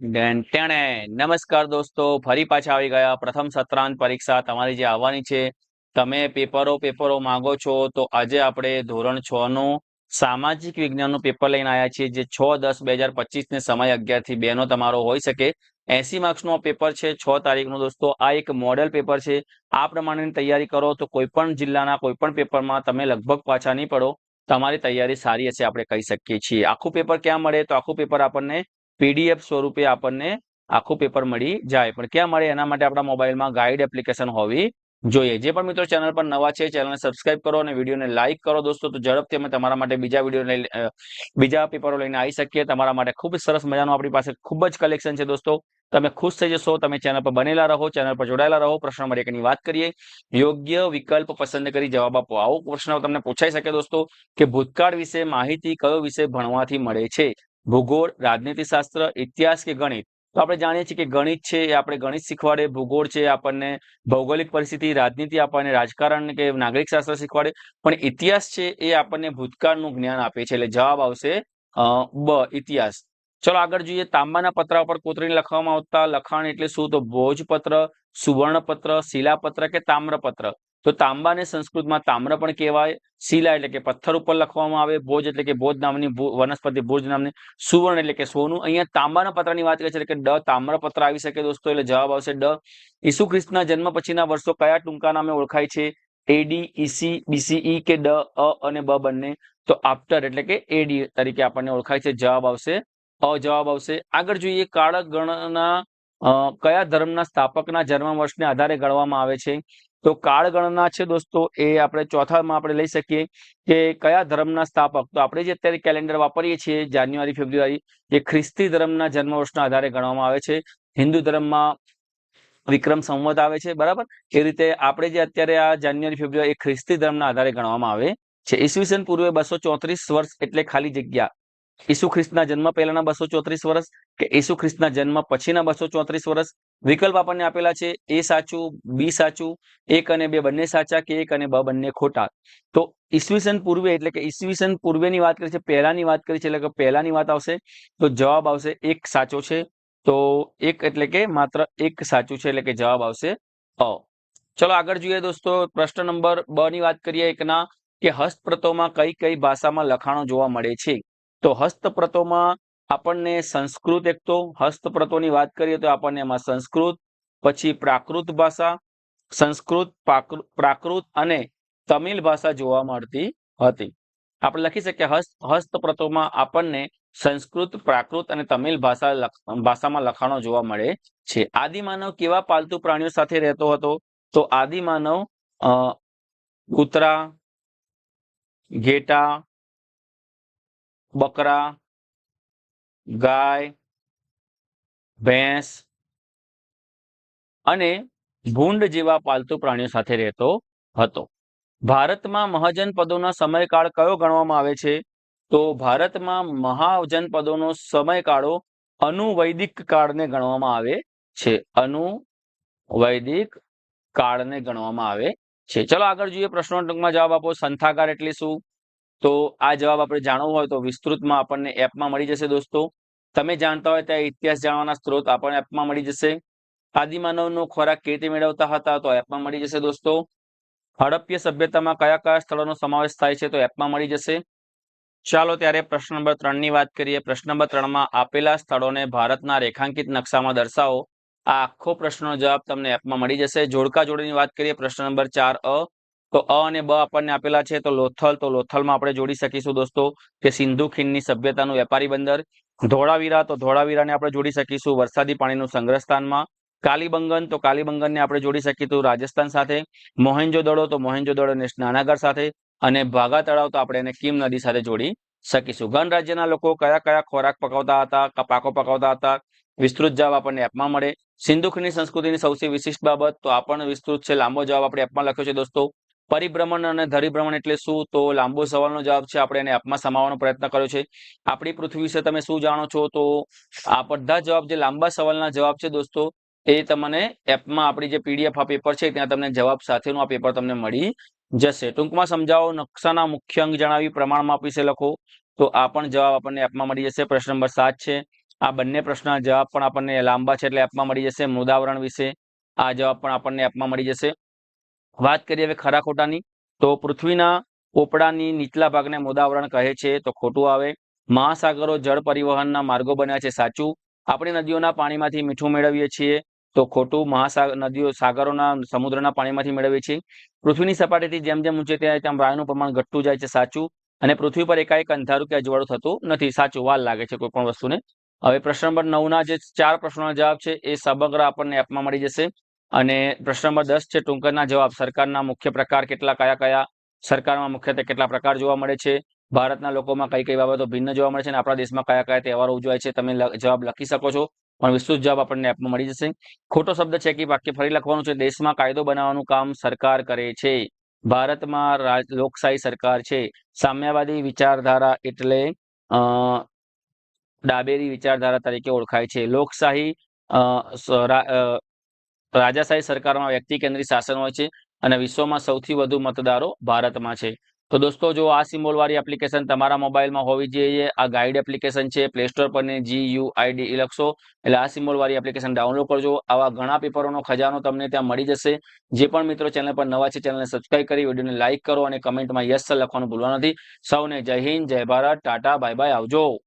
ડેન તેણે નમસ્કાર દોસ્તો, ફરી પાછા આવી ગયા. પ્રથમ સત્રાંત પરીક્ષા તમારી જે આવવાની છે, તમે પેપરો પેપરો માંગો છો, તો આજે આપણે ધોરણ છ નું સામાજિક વિજ્ઞાનનું પેપર લઈને આવ્યા છીએ, જે છ દસ બે હજાર પચીસ ને સમય અગિયારથી બે નો તમારો હોઈ શકે. એસી માર્ક્સનો પેપર છે, છ તારીખનું દોસ્તો. આ એક મોડેલ પેપર છે. આ પ્રમાણેની તૈયારી કરો, તો કોઈ પણ જિલ્લાના કોઈ પણ પેપરમાં તમે લગભગ પાછા નહીં પડો. તમારી તૈયારી સારી હશે, આપણે કહી શકીએ છીએ. આખું પેપર ક્યાં મળે? તો આખું પેપર આપણને પીડીએફ સ્વરૂપે આપણને આખું પેપર મળી જાય. પણ ક્યાં મળે? એના માટે આપણા મોબાઈલમાં ગાઈડ એપ્લિકેશન હોવી જોઈએ. જે પણ મિત્રો ચેનલ પર નવા છે ચેનલને સબસ્ક્રાઇબ કરો અને વિડીયોને લાઇક કરો દોસ્તો. તો ઝડપથી અમે તમારા માટે બીજા વીડિયો બીજા પેપરો લઈને આવી શકીએ. તમારા માટે ખૂબ સરસ મજાનું આપણી પાસે ખૂબ જ કલેક્શન છે દોસ્તો. તમે ખુશ થઈ જશો. તમે ચેનલ પર બનેલા રહો ચેનલ પર જોડાયેલા રહો. પ્રશ્ન નંબર એકની વાત કરીએ. યોગ્ય વિકલ્પ પસંદ કરી જવાબ આપો. આવો પ્રશ્ન તમને પૂછાઈ શકે દોસ્તો કે ભૂતકાળ વિશે માહિતી કયો વિષય ભણવાથી મળે છે? ભૂગોળ, રાજનીતિશાસ્ત્ર, ઇતિહાસ કે ગણિત? તો આપણે જાણીએ છીએ કે ગણિત છે એ આપણે ગણિત શીખવાડે, ભૂગોળ છે આપણને ભૌગોલિક પરિસ્થિતિ, રાજનીતિ આપણને રાજકારણ કે નાગરિક શાસ્ત્ર શીખવાડે, પણ ઇતિહાસ છે એ આપણને ભૂતકાળનું જ્ઞાન આપે છે એટલે જવાબ આવશે બ, ઇતિહાસ. ચલો આગળ જોઈએ, તાંબાના પતરા ઉપર કોતરીને લખવામાં આવતા લખાણ એટલે શું? તો ભોજપત્ર, સુવર્ણપત્ર, શિલાપત્ર કે તામ્રપત્ર? તો તાંબાને સંસ્કૃતમાં તામ્ર પણ કહેવાય, શિલા એટલે કે પથ્થર ઉપર લખવામાં આવે, ભોજ એટલે કે ભોજ નામની વનસ્પતિ ભોજ નામની, સુવર્ણ એટલે કે સોનું. અહીંયા તાંબાના પત્રની વાત કરે છે કે ડ તામ્રપત્ર આવી શકે દોસ્તો, એટલે જવાબ આવશે ડ. ઈસુ ખ્રિસ્તના જન્મ પછીના વર્ષો કયા ટૂંકા નામે ઓળખાય છે? એડી ઈસી બીસીઈ કે ડ, અ અને બ બંને? તો આફ્ટર એટલે કે એડી તરીકે આપણને ઓળખાય છે, જવાબ આવશે અ, જવાબ આવશે. આગળ જોઈએ કાળક ગણના કયા ધર્મના સ્થાપકના જન્મ વર્ષને આધારે ગણવામાં આવે છે? તો કાળ ગણના છે દોસ્તો, એ આપણે ચોથામાં આપણે લઈ શકીએ કે કયા ધર્મના સ્થાપક? તો આપણે જે અત્યારે કેલેન્ડર વાપરીએ છીએ, જાન્યુઆરી, ફેબ્રુઆરી, એ ખ્રિસ્તી ધર્મના જન્મ વર્ષના આધારે ગણવામાં આવે છે. હિન્દુ ધર્મમાં વિક્રમ સંવત આવે છે, બરાબર? એ રીતે આપણે જે અત્યારે આ જાન્યુઆરી, ફેબ્રુઆરી એ ખ્રિસ્તી ધર્મના આધારે ગણવામાં આવે છે. ઈસવીસન પૂર્વે બસો ચોત્રીસ વર્ષ એટલે ખાલી જગ્યા. ઈસુ ખ્રિસ્તના જન્મ પહેલાના બસો ચોત્રીસ વર્ષ કે ઈસુ ખ્રિસ્તના જન્મ પછીના બસો ચોત્રીસ વર્ષ? વિકલ્પ આપણને આપેલા છે એ સાચું, બી સાચું, એક અને બે બંને સાચા કે એક અને બ બંને ખોટા? તો ઈસવીસન પૂર્વે એટલે કે ઈસવીસન પૂર્વેની વાત કરી છે, પહેલાની વાત કરી છે, એટલે કે પહેલાની વાત આવશે, તો જવાબ આવશે એક સાચો છે. તો એક એટલે કે માત્ર એક સાચું છે એટલે કે જવાબ આવશે અ. ચલો આગળ જોઈએ દોસ્તો, પ્રશ્ન નંબર બ ની વાત કરીએ એકના, કે હસ્તપ્રતોમાં કઈ કઈ ભાષામાં લખાણો જોવા મળે છે? તો હસ્તપ્રતોમાં આપણને સંસ્કૃત એક તો હસ્તપ્રતોની વાત કરીએ તો આપણને એમાં સંસ્કૃત, પછી પ્રાકૃત ભાષા, સંસ્કૃત પ્રાકૃત અને તમિલ ભાષા જોવા મળતી હતી. આપણે લખી શકીએ હસ્ત હસ્તપ્રતોમાં આપણને સંસ્કૃત, પ્રાકૃત અને તમિલ ભાષા ભાષામાં લખાણો જોવા મળે છે. આદિમાનવ કેવા પાલતુ પ્રાણીઓ સાથે રહેતો હતો? તો આદિમાનવ કૂતરા, ઘેટા બકરા, ગાય, ભેંસ અને ભૂંડ જેવા પાલતુ પ્રાણીઓ સાથે રહેતો હતો. ભારતમાં મહાજનપદોના સમયકાળ કયો ગણવામાં આવે છે? તો ભારતમાં મહાજનપદોનો સમયકાળો અનુવૈદિક કાળને ગણવામાં આવે છે. અનુવૈદિક કાળને ગણવામાં આવે છે. ચલો આગળ જોઈએ પ્રશ્નો ટૂંકમાં જવાબ આપો. સંથાગાર એટલે શું? તો આ જવાબ આપણે જાણવું હોય તો વિસ્તૃતમાં આપણને એપમાં મળી જશે દોસ્તો. તમે જાણતા હોય ત્યાં ઇતિહાસ જાણવાના સ્ત્રોત આપણને એપમાં મળી જશે. આદિમાનવનો ખોરાક કેવી રીતે મેળવતા હતા તો એપમાં મળી જશે દોસ્તો. હડપ્ય સભ્યતામાં કયા કયા સ્થળોનો સમાવેશ થાય છે તો એપમાં મળી જશે. ચાલો ત્યારે પ્રશ્ન નંબર ત્રણની વાત કરીએ. પ્રશ્ન નંબર ત્રણમાં આપેલા સ્થળોને ભારતના રેખાંકિત નકશામાં દર્શાવો. આ આખો પ્રશ્નનો જવાબ તમને એપમાં મળી જશે. જોડકા જોડીની વાત કરીએ. પ્રશ્ન નંબર ચાર અ. તો અ અને બ આપણને આપેલા છે. તો લોથલ, તો લોથલમાં આપણે જોડી શકીશું દોસ્તો કે સિંધુ ખીણની સભ્યતાનું વેપારી બંદર. ધોળાવીરા, તો ધોળાવીરાને આપણે જોડી શકીશું વરસાદી પાણીનું સંગ્રહ સ્થાનમાં કાલીબંગન, તો કાલીબંગનને આપણે જોડી શકીશું રાજસ્થાન સાથે. મોહેન્જો દડો, તો મોહેન્જોદડોને સ્નાનાગર સાથે. અને ભાગા તળાવ, તો આપણે એને કીમ નદી સાથે જોડી શકીશું. ગણ રાજ્યના લોકો કયા કયા ખોરાક પકાવતા હતા પાકો પકાવતા હતા, વિસ્તૃત જવાબ આપણને એપમાં મળે. સિંધુખની સંસ્કૃતિની સૌથી વિશિષ્ટ બાબત, તો આ પણ વિસ્તૃત છે. લાંબો જવાબ આપણે એપમાં લખ્યો છે દોસ્તો. પરિભ્રમણ અને ધરીભ્રમણ એટલે શું? તો લાંબો સવાલનો જવાબ છે, આપણે એને એપમાં સમાવવાનો પ્રયત્ન કર્યો છે. આપણી પૃથ્વી વિશે તમે શું જાણો છો? તો આ બધા જવાબ જે લાંબા સવાલના જવાબ છે દોસ્તો, એ તમને એપમાં આપણી જે પીડીએફ આ પેપર છે, ત્યાં તમને જવાબ સાથેનું આ પેપર તમને મળી જશે. ટૂંકમાં સમજાવો, નકશાના મુખ્ય અંગ જણાવી પ્રમાણમાં આપીશે લખો. તો આ પણ જવાબ આપણને એપમાં મળી જશે. પ્રશ્ન નંબર સાત છે. આ બંને પ્રશ્નના જવાબ પણ આપણને લાંબા છે એટલે એપમાં મળી જશે. મૃદાવરણ વિશે આ જવાબ પણ આપણને એપમાં મળી જશે. વાત કરીએ હવે ખરા ખોટાની, તો પૃથ્વીના પોપડાની નીચલા ભાગને મોદાવરણ કહે છે, તો ખોટું આવે. મહાસાગરો જળ પરિવહનના માર્ગો બન્યા છે, સાચું. આપણે નદીઓના પાણીમાંથી મીઠું મેળવીએ છીએ, તો ખોટું. મહાસાગર નદીઓ સાગરોના, સમુદ્રના પાણીમાંથી મેળવીએ છીએ. પૃથ્વીની સપાટીથી જેમ જેમ ઊંચે ત્યાં તેમ વાયુનું પ્રમાણ ઘટતું જાય છે, સાચું. અને પૃથ્વી પર એકાએક અંધારું કે અજવાળું થતું નથી, સાચું. વાર લાગે છે કોઈ પણ વસ્તુને. હવે પ્રશ્ન નંબર નવના જે ચાર પ્રશ્નોના જવાબ છે, એ સમગ્ર આપણને એપમાં મળી જશે. અને પ્રશ્ન નંબર દસ છે ટૂંકરના જવાબ. સરકારના મુખ્ય પ્રકાર કેટલા, કયા કયા? સરકારમાં મુખ્યત્વે કેટલા પ્રકાર જોવા મળે છે? ભારતના લોકોમાં કઈ કઈ બાબતો ભિન્ન જોવા મળે છે અને આપણા દેશમાં કયા કયા તહેવારો ઉજવાય છે, તમે જવાબ લખી શકો છો. પણ વિસ્તૃત જવાબ આપણને એપમાં મળી જશે. ખોટો શબ્દ છે કે વાક્ય ફરી લખવાનું છે? દેશમાં કાયદો બનાવવાનું કામ સરકાર કરે છે. ભારતમાં લોકશાહી સરકાર છે. સામ્યવાદી વિચારધારા એટલે ડાબેરી વિચારધારા તરીકે ઓળખાય છે. લોકશાહી રાજાશાહી સરકારમાં વ્યક્તિ કેન્દ્રિત શાસન હોય છે અને વિશ્વમાં સૌથી વધુ મતદારો ભારતમાં છે. તો દોસ્તો, જો આ સિમ્બોલવાળી એપ્લિકેશન તમારા મોબાઈલમાં હોવી જોઈએ, આ ગાઈડ એપ્લિકેશન છે પ્લે સ્ટોર પરની જી યુ આઈડી લખશો, એટલે આ સિમ્બોલવાળી એપ્લિકેશન ડાઉનલોડ કરજો. આવા ઘણા પેપરોનો ખજાનો તમને ત્યાં મળી જશે. જે પણ મિત્રો ચેનલ પર નવા છે, ચેનલને સબસ્ક્રાઈબ કરી, વિડીયોને લાઇક કરો અને કમેન્ટમાં યસ લખવાનું ભૂલવા નથી. સૌને જય હિન્દ, જય ભારત, ટાટા, બાય બાય, આવજો.